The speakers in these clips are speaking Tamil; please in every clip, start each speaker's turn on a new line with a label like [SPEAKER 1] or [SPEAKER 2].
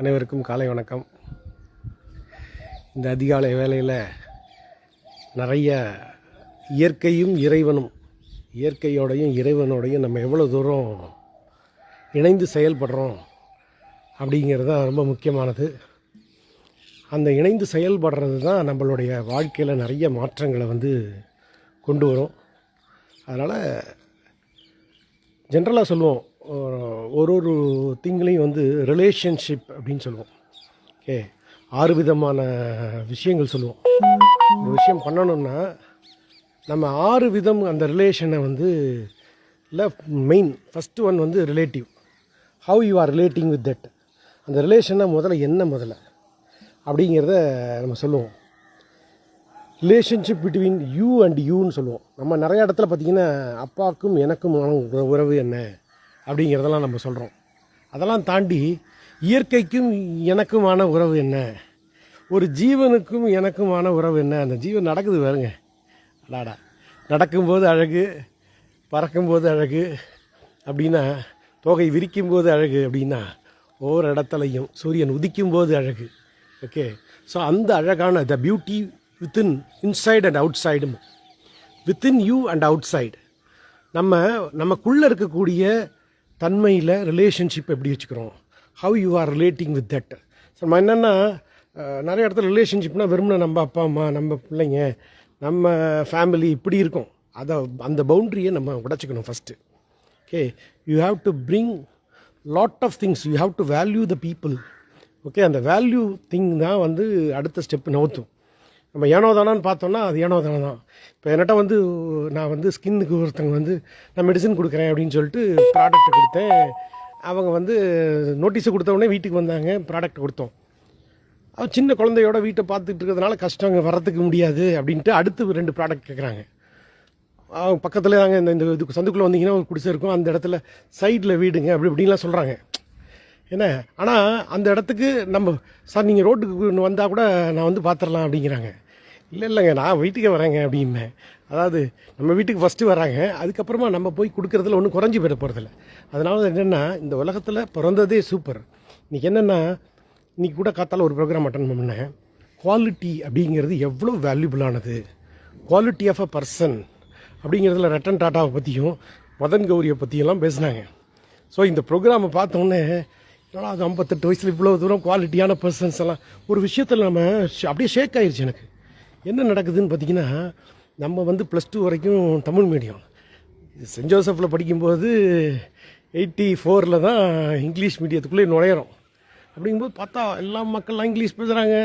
[SPEAKER 1] அனைவருக்கும் காலை வணக்கம். இந்த அதிகாலை வேலையில் நிறைய இயற்கையும் இறைவனும் இயற்கையோடையும் இறைவனோடையும் நம்ம எவ்வளோ தூரம் இணைந்து செயல்படுறோம் அப்படிங்கிறது தான் ரொம்ப முக்கியமானது. அந்த இணைந்து செயல்படுறது தான் நம்மளுடைய வாழ்க்கையில் நிறைய மாற்றங்களை வந்து கொண்டு வரும். அதனால் ஜென்ரலாக சொல்லுவோம் ஒரு ஒரு திங்களையும் வந்து ரிலேஷன்ஷிப் அப்படின்னு சொல்லுவோம். ஓகே? ஆறு விதமான விஷயங்கள் சொல்லுவோம். ஒரு விஷயம் பண்ணணும்னா நம்ம ஆறு விதம் அந்த ரிலேஷனை வந்து இல்லை மெயின் ஃபஸ்ட்டு ஒன் வந்து relative how you are relating with that அந்த ரிலேஷனை முதல்ல என்ன முதல்ல? அப்படிங்கிறத நம்ம சொல்லுவோம். ரிலேஷன்ஷிப் பிட்வீன் யூ அண்ட் யூன்னு சொல்லுவோம். நம்ம நிறைய இடத்துல பார்த்திங்கன்னா அப்பாவுக்கும் எனக்கும் உறவு என்ன? அப்படிங்கிறதெல்லாம் நம்ம சொல்கிறோம் அதெல்லாம் தாண்டி இயற்கைக்கும் எனக்குமான உறவு என்ன? ஒரு ஜீவனுக்கும் எனக்குமான உறவு என்ன? அந்த ஜீவன் நடக்குது பாருங்க. அடாடா. நடக்கும்போது அழகு பறக்கும்போது அழகு அப்படின்னா தோகை விரிக்கும்போது அழகு அப்படின்னா ஒவ்வொரு இடத்துலையும் சூரியன் உதிக்கும்போது அழகு. ஓகே? ஸோ அந்த அழகான the beauty within inside and out சைடும் within you and outside நம்ம நமக்குள்ளே இருக்கக்கூடிய தன்மையில் ரிலேஷன்ஷிப் எப்படி வச்சுக்கிறோம்? How you are relating with that so நம்ம என்னென்னா நிறைய இடத்துல ரிலேஷன்ஷிப்னால் வெறும்னா நம்ம அப்பா அம்மா நம்ம பிள்ளைங்க நம்ம ஃபேமிலி இப்படி இருக்கும். அதை அந்த பவுண்ட்ரியை நம்ம உடச்சிக்கணும் first okay you have to bring lot of things you have to value the people okay அந்த வேல்யூ திங் தான் வந்து அடுத்த ஸ்டெப் நவுத்தும். நம்ம ஏனோ தானான்னு பார்த்தோம்னா அது ஏனோ தானே தான் இப்போ என்கிட்ட வந்து நான் வந்து ஸ்கின்னுக்கு ஒருத்தங்க வந்து நான் மெடிசன் கொடுக்குறேன் அப்படின்னு சொல்லிட்டு ப்ராடக்ட் கொடுத்தேன். அவங்க வந்து நோட்டீஸை கொடுத்த உடனே வீட்டுக்கு வந்தாங்க ப்ராடக்ட் கொடுத்தோம். அவன் சின்ன குழந்தையோட வீட்டை பார்த்துட்டு இருக்கிறதுனால கஷ்டம் வரத்துக்கு முடியாது அப்படின்ட்டு அடுத்து ரெண்டு ப்ராடக்ட் கேட்குறாங்க அவங்க பக்கத்தில் தாங்க இந்த இந்த இதுக்கு சந்துக்குள்ளே வந்தீங்கன்னா ஒரு குடிசை இருக்கும் அந்த இடத்துல சைடில் வீடுங்க அப்படி இப்படின்லாம் சொல்கிறாங்க என்ன? ஆனால் அந்த இடத்துக்கு நம்ம சார் நீங்கள் ரோட்டுக்கு வந்தால் கூட நான் வந்து பார்த்துடலாம் அப்படிங்கிறாங்க. இல்லை இல்லைங்க நான் வீட்டுக்கே வரேங்க அப்படின்னேன் அதாவது நம்ம வீட்டுக்கு ஃபஸ்ட்டு வராங்க. அதுக்கப்புறமா நம்ம போய் கொடுக்குறதுல ஒன்றும் குறைஞ்சி போயிட போகிறதில்ல அதனால என்னென்னா இந்த உலகத்தில் பிறந்ததே சூப்பர் இன்றைக்கி என்னென்னா இன்றைக்கி கூட காத்தால் ஒரு ப்ரோக்ராம் அட்டன் பண்ணேன். குவாலிட்டி அப்படிங்கிறது எவ்வளோ வேல்யூபிளானது குவாலிட்டி ஆஃப் அ பர்சன் அப்படிங்கிறதுல ரட்டன் டாட்டாவை பற்றியும் மதன் கௌரியை பற்றியெல்லாம் பேசினாங்க. ஸோ இந்த ப்ரோக்ராமை பார்த்தோன்னே என்னடா அது ஐம்பத்தெட்டு வயசில் இவ்வளோ தூரம் குவாலிட்டியான பர்சன்ஸ் எல்லாம்? ஒரு விஷயத்தில் நம்ம அப்படியே ஷேக் ஆயிடுச்சு எனக்கு. என்ன நடக்குதுன்னு பார்த்தீங்கன்னா நம்ம வந்து ப்ளஸ் டூ வரைக்கும் தமிழ் மீடியம் சென்ட் ஜோசஃபில் படிக்கும்போது எயிட்டி ஃபோரில் தான் இங்கிலீஷ் மீடியத்துக்குள்ளே நுழையிறோம். அப்படிங்கும்போது பார்த்தா எல்லா மக்கள்லாம் இங்கிலீஷ் பேசுகிறாங்க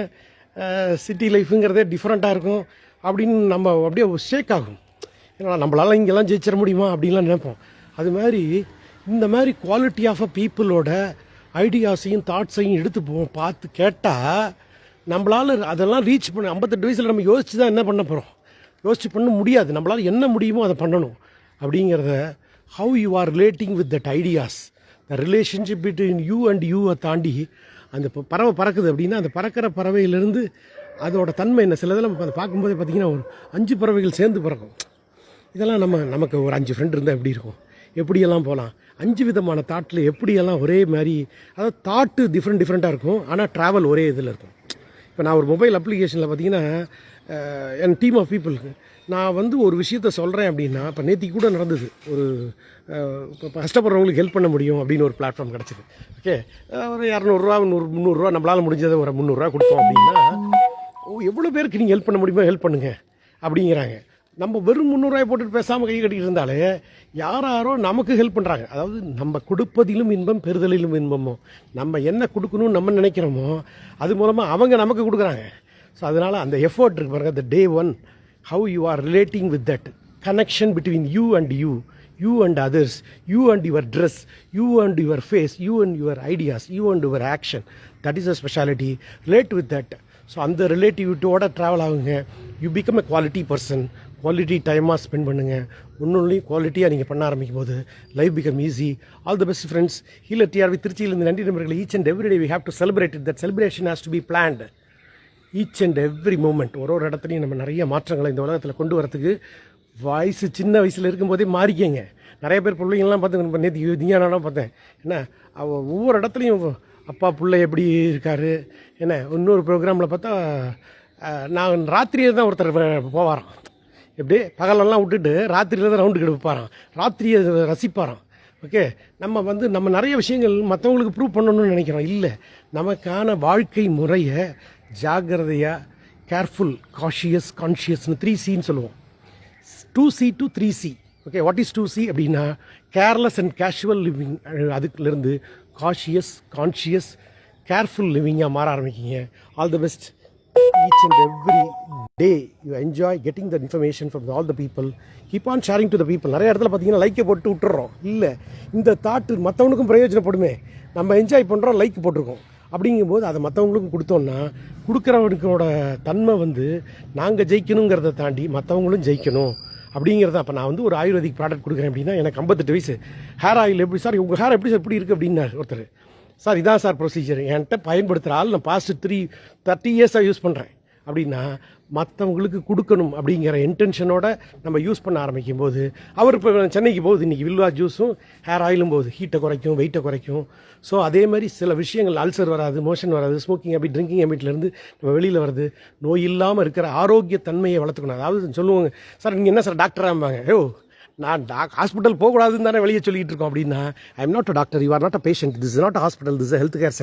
[SPEAKER 1] சிட்டி லைஃப்புங்கிறதே டிஃப்ரெண்ட்டாக இருக்கும். அப்படின்னு நம்ம அப்படியே ஷேக் ஆகும். ஏன்னா நம்மளால் இங்கெல்லாம் ஜெயிச்சிட முடியுமா? அப்படின்லாம் நினைப்போம். அது மாதிரி இந்த மாதிரி குவாலிட்டி ஆஃப் அ பீப்புளோட ஐடியாஸையும் தாட்ஸையும் எடுத்து போ பார்த்து கேட்டால் நம்மளால் அதெல்லாம் ரீச் பண்ண ஐம்பத்தெட்டு வயசில் நம்ம யோசிச்சு தான் என்ன பண்ண போகிறோம் யோசிச்சு பண்ண முடியாது. நம்மளால் என்ன முடியுமோ அதை பண்ணணும். அப்படிங்கிறத how you are relating with that ideas the relationship between you and யூவை தாண்டி அந்த ப- பறவை பறக்குது அப்படின்னா அந்த பறக்கிற பறவையிலேருந்து அதோட தன்மை என்ன? சிலதில் நம்ம அதை பார்க்கும்போதே பார்த்தீங்கன்னா ஒரு அஞ்சு பறவைகள் சேர்ந்து பறக்கும். இதெல்லாம் நம்ம நமக்கு ஒரு அஞ்சு ஃப்ரெண்ட் இருந்தால் எப்படி இருக்கும்? எப்படியெல்லாம் போகலாம் அஞ்சு விதமான தாட்டில் எப்படியெல்லாம் ஒரே மாதிரி அதாவது தாட்டு டிஃப்ரெண்ட் டிஃப்ரெண்ட்டாக இருக்கும். ஆனால் ட்ராவல் ஒரே இதில் இருக்கும். இப்போ நான் ஒரு மொபைல் அப்ளிகேஷனில் பார்த்தீங்கன்னா என் டீம் ஆஃப் பீப்புளுக்கு நான் வந்து ஒரு விஷயத்த சொல்கிறேன் அப்படின்னா இப்போ நேத்திக்கு கூட நடந்தது. ஒரு இப்போ கஷ்டப்படுறவங்களுக்கு ஹெல்ப் பண்ண முடியும் அப்படின்னு ஒரு பிளாட்ஃபார்ம் கிடச்சிது. ஓகே ஒரு இரநூறுவா நூறு முந்நூறுரூவா நம்மளால் முடிஞ்சதை ஒரு முந்நூறுரூவா கொடுத்தோம் அப்படின்னா ஓ எவ்வளோ பேருக்கு நீங்கள் ஹெல்ப் பண்ண முடியுமோ ஹெல்ப் பண்ணுங்க அப்படிங்கிறாங்க. நம்ம வெறும் முந்நூறுரூவாய் போட்டுட்டு பேசாமல் கை கட்டிக்கிட்டு இருந்தாலே யார் யாரோ நமக்கு ஹெல்ப் பண்ணுறாங்க அதாவது நம்ம கொடுப்பதிலும் இன்பம் பெறுதலிலும் இன்பமோ நம்ம என்ன கொடுக்கணும்னு நம்ம நினைக்கிறோமோ அது மூலமாக அவங்க நமக்கு கொடுக்குறாங்க. ஸோ அதனால் அந்த எஃபோர்ட் இருக்கு பாருங்கள் the day one how you are relating with that connection between you and you you and others you and your dress you and your face you and your ideas you and your action that is a speciality relate with that so அந்த ரிலேட்டிவிட்டியோட ட்ராவல் ஆகுங்க. You become a quality person quality டைமாக ஸ்பெண்ட் பண்ணுங்கள் ஒன்றொன்றையும் குவாலிட்டியாக நீங்கள் பண்ண ஆரம்பிக்கும் போது life become easy all the best friends healer TRV திருச்சியிலிருந்து நன்றி நண்பர்கள் each and every day we have to celebrate that celebration has to be planned each and every moment ஒரு ஒரு இடத்துலையும் நம்ம நிறைய மாற்றங்களை இந்த உலகத்தில் கொண்டு வரத்துக்கு வயசு சின்ன வயசில் இருக்கும்போதே மாறிக்கங்க. நிறைய பேர் பிள்ளைங்கள்லாம் பார்த்து நேற்று தியானம் பார்த்தேன். என்ன அவ ஒவ்வொரு இடத்துலையும் அப்பா பிள்ளை எப்படி இருக்காரு? என்ன இன்னொரு ப்ரோக்ராமில் பார்த்தா நான் ராத்திரியே தான் ஒருத்தர் வ- போவாராம். எப்படி பகலெல்லாம் விட்டுட்டு ராத்திரியில் தான் ரவுண்டுக்கு எடுப்பாராம் ராத்திரியை ரசிப்பாராம். ஓகே நம்ம வந்து நம்ம நிறைய விஷயங்கள் மற்றவங்களுக்கு ப்ரூவ் பண்ணணும்னு நினைக்கிறோம். இல்லை. நமக்கான வாழ்க்கை முறையை ஜாக்கிரதையாக கேர்ஃபுல் காஷியஸ் கான்ஷியஸ்னு த்ரீ சின்னு சொல்லுவோம். Two C to three C okay what is two C அப்படின்னா கேர்லெஸ் அண்ட் கேஷுவல் லிவிங் அதுக்குலேருந்து காஷியஸ் கான்ஷியஸ் கேர்ஃபுல் லிவிங்காக மாற ஆரம்பிக்கிங்க all the best each and every day you enjoy getting the information from all the people keep on sharing to the people நிறைய இடத்துல பார்த்தீங்கன்னா லைக்கை போட்டு விட்டுறோம். இல்லை இந்த தாட்டு மற்றவனுக்கும் பிரயோஜனப்படுமே. நம்ம என்ஜாய் பண்ணுறோம் லைக் போட்டிருக்கோம். அப்படிங்கும்போது அதை மற்றவங்களுக்கும் கொடுத்தோன்னா கொடுக்குறவனுக்கோட தன்மை வந்து நாங்கள் ஜெயிக்கணுங்கிறத தாண்டி மற்றவங்களும் ஜெயிக்கணும். அப்படிங்கிறத அப்போ நான் வந்து ஒரு ஆயுர்வேதிக் ப்ராடக்ட் கொடுக்குறேன் அப்படின்னா எனக்கு ஐம்பத்தெட்டு வயசு. ஹேர் ஆயில் எப்படி சார் உங்கள் ஹேர் எப்படி சார் எப்படி இருக்குது அப்படின்னா ஒருத்தர். சார் இதான் சார் ப்ரொசீஜர் என்கிட்ட பயன்படுத்துகிற ஆள் நான் பாஸ்ட் த்ரீ தேர்ட்டி இயர்ஸாக யூஸ் பண்ணுறேன் அப்படின்னா மற்றவங்களுக்கு கொடுக்கணும் அப்படிங்கிற இன்டென்ஷனோட நம்ம யூஸ் பண்ண ஆரம்பிக்கும் போது அவர் இப்போ சென்னைக்கு போகுது இன்றைக்கி வில்வா ஜூஸும் ஹேர் ஆயிலும் போகுது. ஹீட்டை குறைக்கும் வெயிட்டை குறைக்கும். ஸோ அதே மாதிரி சில விஷயங்கள் அல்சர் வராது மோஷன் வராது ஸ்மோக்கிங் ஹேபிட் ட்ரிங்கிங் ஹேபிட்லேருந்து நம்ம வெளியில் வருது. நோய் இல்லாமல் இருக்கிற ஆரோக்கிய தன்மையை வளர்த்துக்கணும். அதாவது சொல்லுவாங்க சார் நீங்கள் என்ன சார் டாக்டராம்பாங்க ஐயோ நான் டாக் ஹாஸ்பிட்டல் போகக்கூடாதுன்னு தானே வெளியே சொல்லிட்டு இருக்கோம். அப்படின்னா I am not a doctor you are not a patient this is not hospital this health care